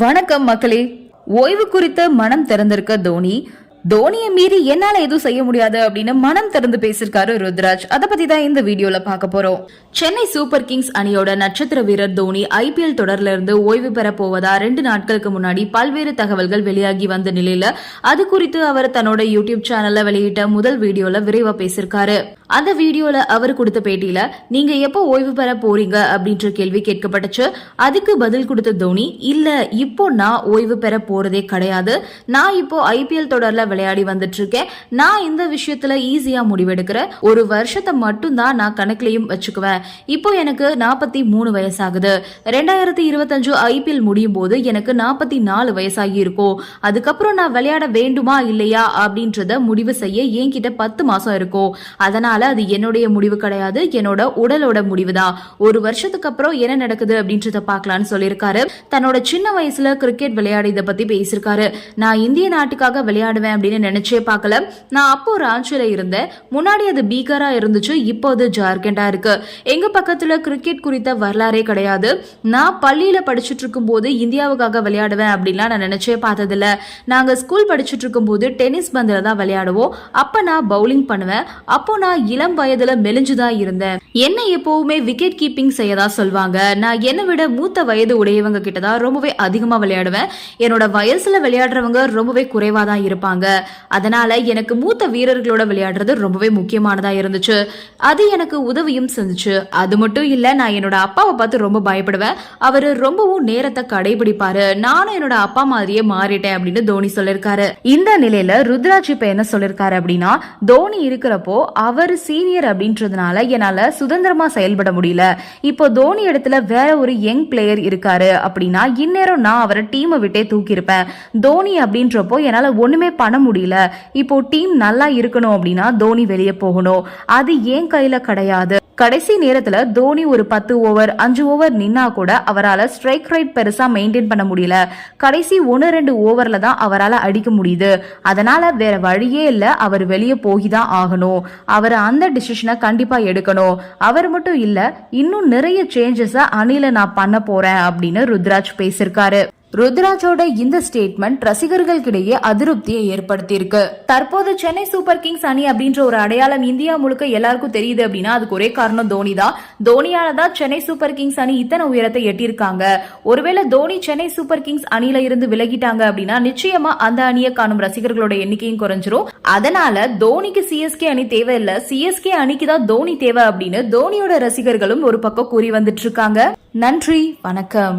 வணக்கம் மக்களே. ஓய்வு குறித்து மனம் திறந்திருக்க தோனி தோனியை மீறி என்னால எதுவும் செய்ய முடியாது அப்படின்னு மனம் திறந்து பேசியிருக்காரு ருத்ராஜ். அதை பத்தி தான் இந்த வீடியோல பார்க்க போறோம். சென்னை சூப்பர் கிங்ஸ் அணியோட நட்சத்திர வீரர் தோனி ஐபிஎல் தொடர்ல இருந்து ஓய்வு பெற போவதா ரெண்டு நாட்களுக்கு முன்னாடி பல்வேறு தகவல்கள் வெளியாகி வந்த நிலையில அது குறித்து அவர் தன்னோட யூடியூப் சேனல்ல வெளியிட்ட முதல் வீடியோல விரைவா பேசியிருக்காரு. அந்த வீடியோல அவர் கொடுத்த பேட்டியில நீங்க எப்போ ஓய்வு பெற போறீங்க? அப்படின்ற கேள்வி கேட்கப்பட்டுச்சு. அதுக்கு பதில் கொடுத்த தோனி இல்ல இப்போ நான் ஓய்வு பெற போறதே கிடையாது. நான் இப்போ ஐபிஎல் தொடர்ல விளையாடி வந்துட்டு இருக்கேன் நான் இந்த விஷயத்துல ஈஸியா முடிவெடுக்கிறேன் ஒரு வருஷத்தை மட்டும் தான் நான் கணக்குலயும் வச்சுக்குவேன். இப்போ எனக்கு நாற்பத்தி மூணு வயசாகுது. ரெண்டாயிரத்தி இருபத்தஞ்சு ஐபிஎல் முடியும் போது எனக்கு நாற்பத்தி நாலு வயசாகி இருக்கும். அதுக்கப்புறம் நான் விளையாட வேண்டுமா இல்லையா அப்படின்றத முடிவு செய்ய என்கிட்ட பத்து மாசம் இருக்கும். அதனால அது என்னுடைய முடிவு கிடையாது என்னோட உடலோட முடிவு தான் ஒரு வருஷத்துக்கு அப்புறம் என்ன நடக்குது அப்படின்றத பார்க்கலாம்னு சொல்லியிருக்காரு. தன்னோட சின்ன வயசுல கிரிக்கெட் விளையாடியதை பத்தி பேசியிருக்காரு. நான் இந்திய நாட்டுக்காக விளையாடுவேன் அப்படின்னு நினைச்சே பார்க்கல. நான் அப்போ ராஞ்சியில் இருந்தேன். முன்னாடி அது பீகாரா இருந்துச்சு இப்போ அது ஜார்க்கண்டா இருக்கு. எங்க பக்கத்துல கிரிக்கெட் குறித்த வரலாறே கிடையாது. நான் பள்ளியில படிச்சுட்டு இருக்கும் போது இந்தியாவுக்காக விளையாடுவேன் அப்படின்லாம் நான் நினைச்சே பார்த்ததில்ல. நாங்க ஸ்கூல் படிச்சுட்டு இருக்கும் போது டென்னிஸ் பந்தில தான் விளையாடுவோம். அப்ப நான் பவுலிங் பண்ணுவேன். அப்போ நான் இளம் வயதுல மெலிஞ்சுதான் இருந்தேன். என்ன எப்பவுமே விக்கெட் கீப்பிங் செய்யதான் சொல்வாங்க. நான் என்னை விட மூத்த வயது உடையவங்க கிட்ட தான் ரொம்பவே அதிகமா விளையாடுவேன். என்னோட வயசுல விளையாடுறவங்க ரொம்பவே குறைவா தான் இருப்பாங்க. அதனால எனக்கு மூத்த வீரர்களோட விளையாடுறது ரொம்பவே முக்கியமானதா இருந்துச்சு. அது எனக்கு உதவியும் செஞ்சுச்சு. அது மட்டும் இல்ல நான் என்னோட அப்பாவை பார்த்து ரொம்ப பயப்படுவேன். அவர் ரொம்பவும் நேரத்தை கடைபிடிப்பாரு. நானும் என்னோட அப்பா மாதிரியே மாறிட்டேன் அப்படின்னு தோனி சொல்லிருக்காரு. இந்த நிலையில ருத்ராஜ் இப்ப என்ன சொல்லிருக்காரு அப்படின்னா தோனி இருக்கிறப்போ அவர் சீனியர் அப்படின்றதுனால என்னால சுதந்திரமா செயல்பட முடியல. இப்போ தோனி இடத்துல வேற ஒரு யங் பிளேயர் இருக்காரு அப்படின்னா இந்நேரம் நான் அவரை டீமை விட்டே தூக்கியிருப்பேன். தோனி அப்படின்றப்போ என்னால ஒண்ணுமே பண்ண முடியல. இப்போ டீம் நல்லா இருக்கணும் அப்படின்னா தோனி வெளியே போகணும். அது ஏன் கையில கிடையாது? கடைசி நேரத்துல தோனி ஒரு பத்து ஓவர் அஞ்சு ஓவர் நின்னா கூட அவரால் ஸ்ட்ரைக் ரைட் பெருசா மெயின்டைன் பண்ண முடியல. கடைசி ஒன்று ரெண்டு ஓவர்ல தான் அவரால் அடிக்க முடியுது. அதனால வேற வழியே இல்லை. அவர் வெளியே போய் தான் ஆகணும். அவர் அந்த டிசிஷனை கண்டிப்பா எடுக்கணும். அவர் மட்டும் இல்ல இன்னும் நிறைய சேஞ்சஸை அணில நான் பண்ண போறேன் அப்படின்னு ருத்ராஜ் பேசியிருக்காரு. ருத்ராஜோட இந்த ஸ்டேட்மெண்ட் ரசிகர்களுக்கிடையே அதிருப்தியை ஏற்படுத்தியிருக்கு. தற்போது சென்னை சூப்பர் கிங்ஸ் அணி அப்படின்ற ஒரு அடையாளம் இந்தியா முழுக்க எல்லாருக்கும் தெரியுது அப்படின்னா அதுக்கு ஒரே காரணம் தோனி தான். தோனியால தான் சென்னை சூப்பர் கிங்ஸ் அணி இத்தனை உயரத்தை எட்டியிருக்காங்க. ஒருவேளை தோனி சென்னை சூப்பர் கிங்ஸ் அணியில இருந்து விலகிட்டாங்க அப்படின்னா நிச்சயமா அந்த அணியை காணும் ரசிகர்களோட எண்ணிக்கையும் குறைஞ்சிரும். அதனால தோனிக்கு சிஎஸ்கே அணி தேவையில்லை. சிஎஸ்கே அணிக்கு தான் தோனி தேவை அப்படின்னு தோனியோட ரசிகர்களும் ஒரு பக்கம் கூறி வந்துட்டு இருக்காங்க. நன்றி வணக்கம்.